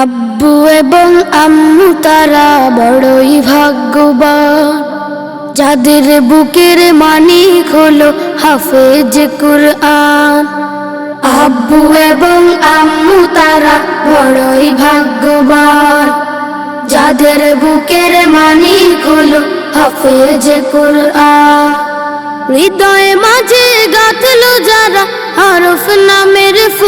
আব্বু এবং আম্মু তারা বড়ই ভাগ্যবান। যাদের বুকের মানিক হলো হাফেজ কুরআন। আব্বু এবং আম্মু তারা বড়ই ভাগ্যবান। যাদের বুকের মানিক হলো হাফেজ কুরআন। হৃদয়ে মাঝে গাঁথলো যারা হরফ নামের ফুল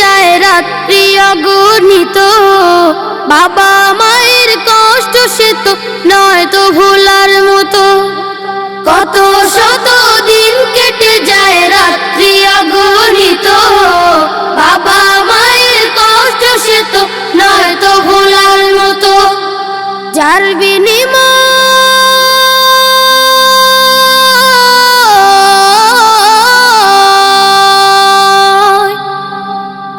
যায় রাত্রি অগণিত। বাবা মায়ের কষ্ট সে তো নয় তো ভোলার মতো। কত শত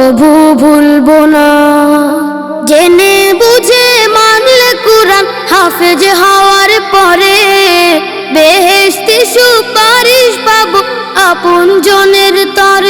কভু ভুলবো না। জেনে বুঝে মানলে কুরআন হাফেজ হওয়ার পরে বেহেশতি সুপারিশ পাবো। আপন জনের তরে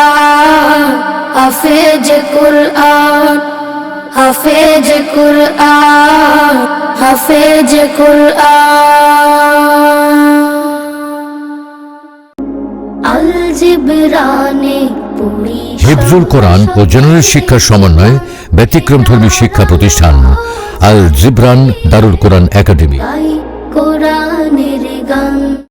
হাফেজ কুরআন হাফেজ কুরআন হাফেজ কুরআন। আল জিবরানে হিফজুল কোরআন ও জেনারেল শিক্ষার সমন্বয়ে ব্যতিক্রমধর্মী শিক্ষা প্রতিষ্ঠান আল জিবরান দারুল কোরআন একাডেমি।